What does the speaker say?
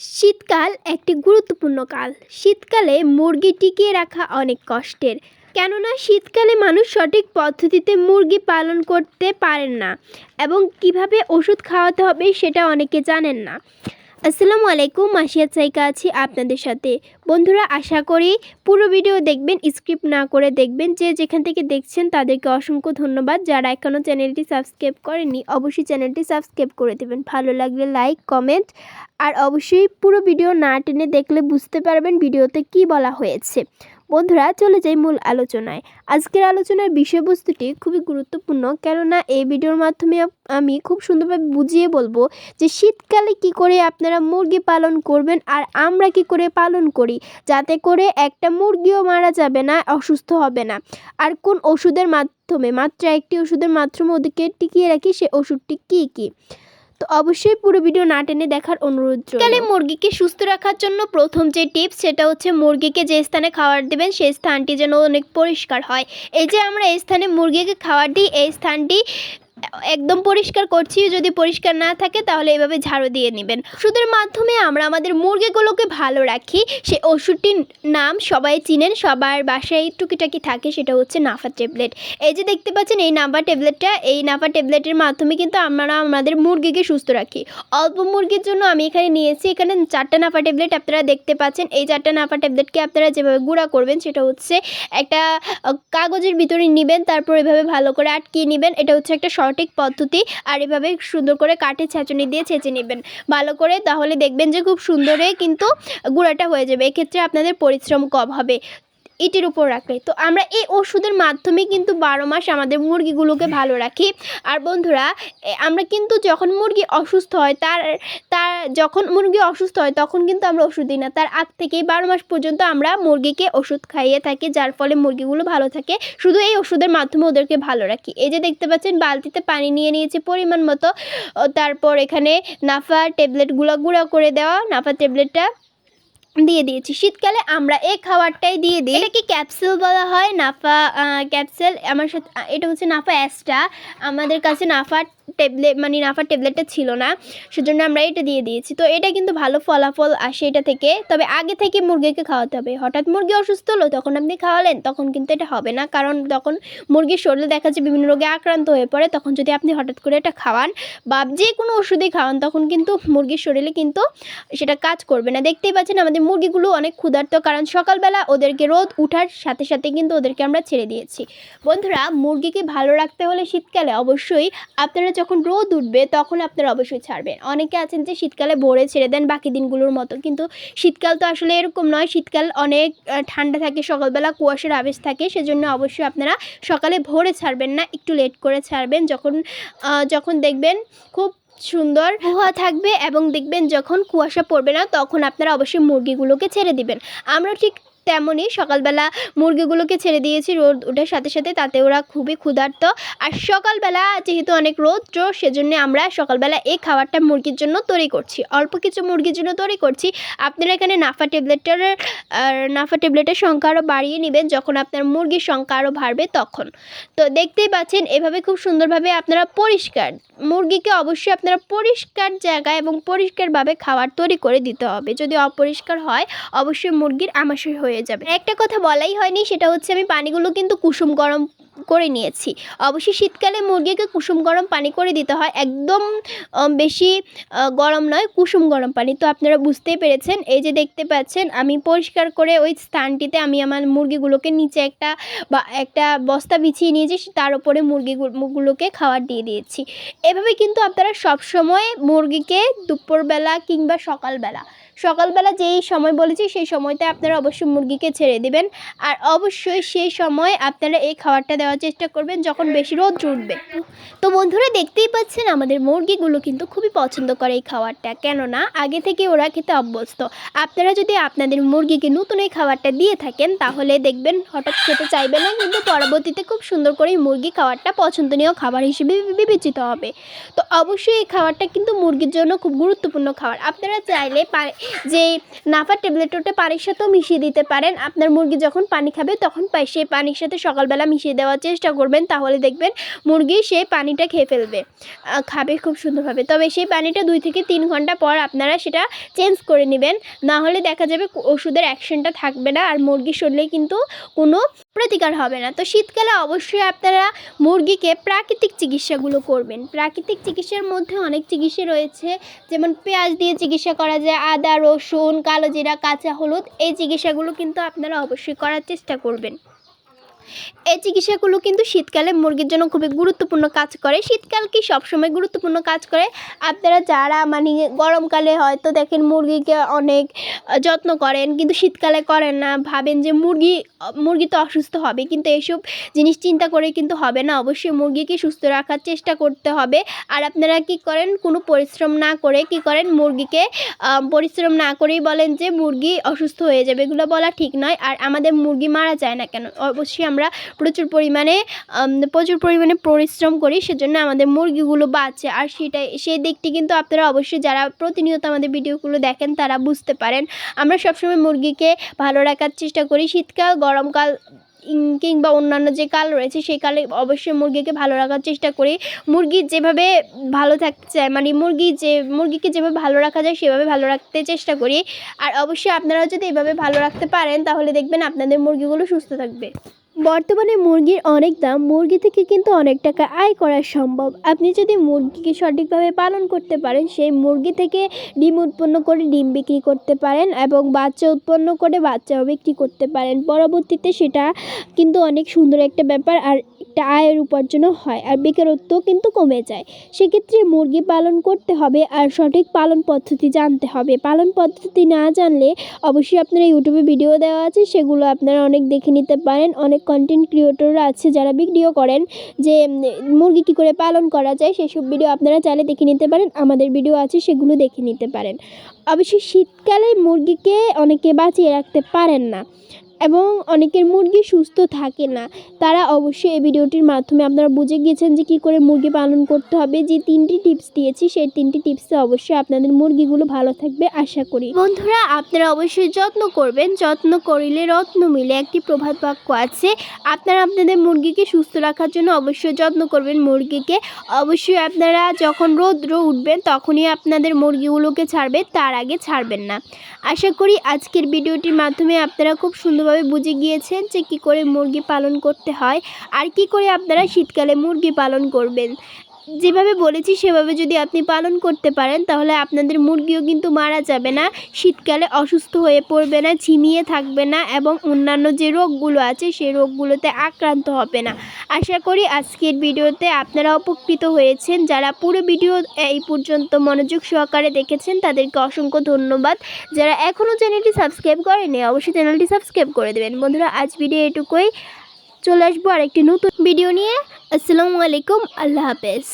শীতকাল একটি গুরুত্বপূর্ণ কাল। শীতকালে মুরগি টিকিয়ে রাখা অনেক কষ্টের। কেননা শীতকালে মানুষ সঠিক পদ্ধতিতে মুরগি পালন করতে পারেন না এবং কীভাবে ওষুধ খাওয়াতে হবে সেটা অনেকে জানেন না। আসসালামু আলাইকুম, মাসিয়া চাইকা আছি আপনাদের সাথে। বন্ধুরা, আশা করি পুরো ভিডিও দেখবেন, স্ক্রিপ্ট না করে দেখবেন, যে যেখান থেকে দেখছেন তাদেরকে অসংখ্য ধন্যবাদ। যারা এখনও চ্যানেলটি সাবস্ক্রাইব করেনি অবশ্যই চ্যানেলটি সাবস্ক্রাইব করে দেবেন। ভালো লাগলে লাইক, কমেন্ট, আর অবশ্যই পুরো ভিডিও না টেনে দেখলে বুঝতে পারবেন ভিডিওতে কি বলা হয়েছে। বন্ধুরা, চলে যাই মূল আলোচনায়। আজকের আলোচনার বিষয়বস্তুটি খুবই গুরুত্বপূর্ণ, কেননা এই ভিডিওর মাধ্যমে আমি খুব সুন্দরভাবে বুঝিয়ে বলব যে শীতকালে কি করে আপনারা মুরগি পালন করবেন আর আমরা কি করে পালন করি, যাতে করে একটা মুরগিও মারা যাবে না, অসুস্থ হবে না। আর কোন ওষুধের মাধ্যমে, মাত্র একটি ওষুধের মাধ্যমে ওদেরকে টিকিয়ে রাখি, সে ওষুধটি কী কী? তো অবশ্যই পুরো ভিডিও না টেনে দেখার অনুরোধ তাহলে মুরগিকে সুস্থ রাখার জন্য প্রথম যে টিপস, সেটা হচ্ছে মুরগিকে যে স্থানে খাবার দেবেন, সেই স্থানটি যেন অনেক পরিষ্কার হয়। এই যে আমরা এই স্থানে মুরগিকে খাবার দিই, এই স্থানটি একদম পরিষ্কার করছি, যদি পরিষ্কার না থাকে তাহলে এভাবে ঝাড়ু দিয়ে নেবেন। ওষুধের মাধ্যমে আমরা আমাদের মুরগিগুলোকে ভালো রাখি। সেই ওষুধটির নাম সবাই চিনেন, সবার বাসায় টুকিটাকি থাকে, সেটা হচ্ছে নাফা ট্যাবলেট। এই যে দেখতে পাচ্ছেন, এই নাফা ট্যাবলেটটা, এই নাফা ট্যাবলেটের মাধ্যমে কিন্তু আমরা আমাদের মুরগিকে সুস্থ রাখি। অল্প মুরগির জন্য আমি এখানে নিয়েছি, এখানে চারটা নাফা ট্যাবলেট আপনারা দেখতে পাচ্ছেন। এই চারটা নাফা ট্যাবলেটকে আপনারা যেভাবে গুঁড়া করবেন, সেটা হচ্ছে একটা কাগজের ভিতরে নেবেন, তারপর এভাবে ভালো করে আটকিয়ে নেবেন। এটা হচ্ছে একটা সঠিক পদ্ধতি আর এভাবে সুন্দর করে কাঠের ছেঁচনি দিয়ে ছেঁচে নেবেন। ভালো করে তাহলে দেখবেন যে খুব সুন্দরে কিন্তু গুঁড়াটা হয়ে যাবে। এক্ষেত্রে আপনাদের পরিশ্রম কম হবে। ইটের উপর রাখলে। তো আমরা এই ওষুধের মাধ্যমে কিন্তু বারো মাস আমাদের মুরগিগুলোকে ভালো রাখি। আর বন্ধুরা আমরা কিন্তু যখন মুরগি অসুস্থ হয়, তার তার যখন মুরগি অসুস্থ হয়, তখন কিন্তু আমরা ওষুধ দিই না। তার আগ থেকেই বারো মাস পর্যন্ত আমরা মুরগিকে ওষুধ খাইয়ে থাকি, যার ফলে মুরগিগুলো ভালো থাকে। শুধু এই ওষুধের মাধ্যমে ওদেরকে ভালো রাখি। এই যে দেখতে পাচ্ছেন, বালতিতে পানি নিয়ে নিয়েছি পরিমাণ মতো। তারপর এখানে নাফা ট্যাবলেটগুলো গুঁড়া করে দেওয়া। নাফা ট্যাবলেটটা দিয়ে দিয়েছি। শীতকালে আমরা এই খাবারটাই দিয়ে দিই। এটাকে ক্যাপসুল বলা হয়? নাফা ক্যাপসুল? আমার সাথে এটা হচ্ছে নাফা অ্যাসটা আমাদের কাছে নাফা ট্যাবলেট মানে নাফা ট্যাবলেটটা ছিল না, সেজন্য আমরা এটা দিয়ে দিয়েছি। তো এটা কিন্তু ভালো ফলাফল আসে এটা থেকে, তবে আগে থেকে মুরগিকে খাওয়াতে হবে। হঠাৎ মুরগি অসুস্থ হলো, তখন আপনি খাওয়ালেন, তখন কিন্তু এটা হবে না, কারণ তখন মুরগির শরীরে দেখা যাচ্ছে বিভিন্ন রোগে আক্রান্ত হয়ে পড়ে, তখন যদি আপনি হঠাৎ করে এটা খাওয়ান বা যে কোনো ওষুধই খাওয়ান, তখন কিন্তু মুরগির শরীরে কিন্তু সেটা কাজ করবে না। দেখতেই পাচ্ছেন আমাদের মুরগিগুলো অনেক ক্ষুধার্ত, কারণ সকালবেলা ওদেরকে রোদ উঠার সাথে সাথে কিন্তু ওদেরকে আমরা ছেড়ে দিয়েছি। বন্ধুরা, মুরগিকে ভালো রাখতে হলে শীতকালে অবশ্যই আপনারা যখন রোদ উঠবে, তখন আপনারা অবশ্যই ছাড়বেন। অনেকে আছেন যে শীতকালে ভোরে ছেড়ে দেন বাকি দিনগুলোর মতো, কিন্তু শীতকাল তো আসলে এরকম নয়। শীতকাল অনেক ঠান্ডা থাকে, সকালবেলা কুয়াশার আবেশ থাকে, সেজন্য অবশ্যই আপনারা সকালে ভোরে ছাড়বেন না, একটু লেট করে ছাড়বেন। যখন যখন দেখবেন খুব সুন্দর কুয়া থাকবে এবং দেখবেন যখন কুয়াশা পড়বে না, তখন আপনারা অবশ্যই মুরগিগুলোকে ছেড়ে দিবেন। আমরা ঠিক তেমনই সকালবেলা মুরগিগুলোকে ছেড়ে দিয়েছি রোদ ওঠার সাথে সাথে, তাতে ওরা খুবই ক্ষুধার্ত। আর সকালবেলা যেহেতু অনেক রৌদ্র, সেজন্য আমরা সকালবেলা এই খাবারটা মুরগির জন্য তৈরি করছি। অল্প কিছু মুরগির জন্য তৈরি করছি। আপনারা এখানে নাফা ট্যাবলেটের নাফা ট্যাবলেটের সংখ্যা আরও বাড়িয়ে নেবেন যখন আপনার মুরগির সংখ্যা আরও বাড়বে তখন। তো দেখতেই পাচ্ছেন, এভাবে খুব সুন্দরভাবে আপনারা পরিষ্কার, মুরগিকে অবশ্যই আপনারা পরিষ্কার জায়গায় এবং পরিষ্কারভাবে খাবার তৈরি করে দিতে হবে। যদি অপরিষ্কার হয়, অবশ্যই মুরগির আমাশয় হয়ে যাবে। একটা কথা বলাই হয়নি, সেটা হচ্ছে আমি পানিগুলো কিন্তু কুসুম গরম করে নিয়েছি। অবশ্যই শীতকালে মুরগিকে কুসুম গরম পানি করে দিতে হয়। একদম বেশি গরম নয়, কুসুম গরম পানি। তো আপনারা বুঝতেই পেরেছেন। এই যে দেখতে পাচ্ছেন, আমি পরিষ্কার করে ওই স্থানটিতে আমি আমার মুরগিগুলোকে নিচে একটা বা, একটা বস্তা বিছিয়ে নিয়েছি তার উপরে মুরগিগুলোকে খাবার দিয়ে দিয়েছি। এভাবে কিন্তু আপনারা সবসময় মুরগিকে দুপুরবেলা কিংবা সকালবেলা সকালবেলা যেই সময় বলেছি, সেই সময়তে আপনারা অবশ্যই মুরগিকে ছেড়ে দেবেন। আর অবশ্যই সেই সময় আপনারা এই খাবারটা দেওয়ার চেষ্টা করবেন যখন বেশি রোদ উঠবে। তো বন্ধুরা, দেখতেই পাচ্ছেন আমাদের মুরগিগুলো কিন্তু খুবই পছন্দ করে এই খাবারটা। কেননা, আগে থেকে ওরা খেতে অভ্যস্ত। আপনারা যদি আপনাদের মুরগিকে নতুন এই খাবারটা দিয়ে থাকেন, তাহলে দেখবেন হঠাৎ খেতে চাইবে না, কিন্তু পরবর্তীতে খুব সুন্দর করে মুরগি খাবারটা পছন্দনীয় খাবার হিসেবে বিবেচিত হবে। তো অবশ্যই এই খাবারটা কিন্তু মুরগির জন্য খুব গুরুত্বপূর্ণ খাবার। আপনারা চাইলে যে নাফার ট্যাবলেট ওটা পানির সাথেও মিশিয়ে দিতে পারেন। আপনার মুরগি যখন পানি খাবে, তখন সেই পানির সাথে সকালবেলা মিশিয়ে দেওয়ার চেষ্টা করবেন। তাহলে দেখবেন মুরগি সেই পানিটা খেয়ে ফেলবে। খাবে খুব সুন্দরভাবে। তবে সেই পানিটা দুই থেকে তিন ঘণ্টা পর আপনারা সেটা চেঞ্জ করে নেবেন। না হলে দেখা যাবে ওষুধের অ্যাকশনটা থাকবে না। আর মুরগির শরীরে কিন্তু কোনো প্রতিকার হবে না। তো শীতকালে অবশ্যই আপনারা মুরগিকে প্রাকৃতিক চিকিৎসাগুলো করবেন। প্রাকৃতিক চিকিৎসার মধ্যে অনেক চিকিৎসা রয়েছে। যেমন পেঁয়াজ দিয়ে চিকিৎসা করা যায়, আদা, রসুন, কালো জিরা, কাঁচা হলুদ, এই চিকিৎসাগুলো কিন্তু আপনারা অবশ্যই করার চেষ্টা করবেন। এই চিকিৎসাগুলো কিন্তু শীতকালে মুরগির জন্য খুবই গুরুত্বপূর্ণ কাজ করে। শীতকাল কি সবসময় গুরুত্বপূর্ণ কাজ করে? আপনারা যারা মানে গরমকালে হয়তো দেখেন মুরগিকে অনেক যত্ন করেন, কিন্তু শীতকালে করেন না, ভাবেন যে মুরগি মুরগি তো অসুস্থ হবে, কিন্তু এইসব জিনিস চিন্তা করে কিন্তু হবে না। অবশ্যই মুরগিকে সুস্থ রাখার চেষ্টা করতে হবে। আর আপনারা কি করেন? কোনো পরিশ্রম না করে কি করেন? মুরগিকে পরিশ্রম না করেই বলেন যে মুরগি অসুস্থ হয়ে যাবে। এগুলো বলা ঠিক নয়। আর আমাদের মুরগি মারা যায় না কেন? অবশ্যই আমরা প্রচুর পরিমাণে প্রচুর পরিমাণে পরিশ্রম করি, সেজন্য আমাদের মুরগিগুলো বাঁচে। আর সেটাই, সেই দিকটি কিন্তু আপনারা অবশ্যই যারা প্রতিনিয়ত আমাদের ভিডিওগুলো দেখেন, তারা বুঝতে পারেন। আমরা সবসময় মুরগিকে ভালো রাখার চেষ্টা করি। শীতকাল, গরমকাল কিংবা অন্যান্য যে কাল রয়েছে, সেই কালে অবশ্যই মুরগিকে ভালো রাখার চেষ্টা করি। মুরগি যেভাবে ভালো থাকতে চায় মানে মুরগি যে, মুরগিকে যেভাবে ভালো রাখা যায়, সেভাবে ভালো রাখতে চেষ্টা করি। আর অবশ্যই আপনারা যদি এভাবে ভালো রাখতে পারেন, তাহলে দেখবেন আপনাদের মুরগিগুলো সুস্থ থাকবে। বর্তমানে মুরগির অনেক দাম, মুরগি থেকে কিন্তু অনেক টাকা আয় করা সম্ভব। আপনি যদি মুরগিকে সঠিকভাবে পালন করতে পারেন, সেই মুরগি থেকে ডিম উৎপন্ন করে ডিম বিক্রি করতে পারেন এবং বাচ্চা উৎপন্ন করে বাচ্চাও বিক্রি করতে পারেন। পরবর্তীতে সেটা কিন্তু অনেক সুন্দর একটা ব্যাপার। আর একটা আয়ের উপার্জনও হয় আর বেকারত্ব কিন্তু কমে যায়। সেক্ষেত্রে মুরগি পালন করতে হবে আর সঠিক পালন পদ্ধতি জানতে হবে। পালন পদ্ধতি না জানলে অবশ্যই আপনারা ইউটিউবে ভিডিও দেওয়া আছে, সেগুলো আপনারা অনেক দেখে নিতে পারেন। অনেক কন্টেন্ট ক্রিয়েটররা আছে যারা ভিডিও করেন যে মুরগি কী করে পালন করা যায়, সেসব ভিডিও আপনারা চাইলে দেখে নিতে পারেন। আমাদের ভিডিও আছে, সেগুলো দেখে নিতে পারেন। অবশ্যই শীতকালে মুরগিকে অনেকে বাঁচিয়ে রাখতে পারেন না। এবং অনেকের মুরগি সুস্থ থাকে না। তারা অবশ্যই এই ভিডিওটির মাধ্যমে আপনারা বুঝে গিয়েছেন যে কী করে মুরগি পালন করতে হবে। যে তিনটি টিপস দিয়েছি, সেই তিনটি টিপসে অবশ্যই আপনাদের মুরগিগুলো ভালো থাকবে আশা করি। বন্ধুরা, আপনারা অবশ্যই যত্ন করবেন। যত্ন করিলে রত্ন মিলে একটি প্রভাত বাক্য আছে। আপনারা আপনাদের মুরগিকে সুস্থ রাখার জন্য অবশ্যই যত্ন করবেন মুরগিকে। অবশ্যই আপনারা যখন রৌদ্র উঠবেন তখনই আপনাদের মুরগিগুলোকে ছাড়বে, তার আগে ছাড়বেন না। আশা করি আজকের ভিডিওটির মাধ্যমে আপনারা খুব সুন্দরভাবে বুঝে গিয়েছেন যে কি করে মুরগি পালন করতে হয় আর কি করে আপনারা শীতকালে মুরগি পালন করবেন। যেভাবে বলেছি, সেভাবে যদি আপনি পালন করতে পারেন, তাহলে আপনাদের মুরগিও কিন্তু মারা যাবে না, শীতকালে অসুস্থ হয়ে পড়বে না, ঝিমিয়ে থাকবে না এবং অন্যান্য যে রোগগুলো আছে সেই রোগগুলোতে আক্রান্ত হবে না। আশা করি আজকের ভিডিওতে আপনারা উপকৃত হয়েছেন। যারা পুরো ভিডিও এই পর্যন্ত মনোযোগ সহকারে দেখেছেন, তাদেরকে অসংখ্য ধন্যবাদ। যারা এখনও চ্যানেলটি সাবস্ক্রাইব করেনি অবশ্যই চ্যানেলটি সাবস্ক্রাইব করে দেবেন। বন্ধুরা, আজ ভিডিও এটুকুই। চলে আসব আরেকটি নতুন ভিডিও নিয়ে। আসসালামু আলাইকুম আল্লাহ হাফেজ।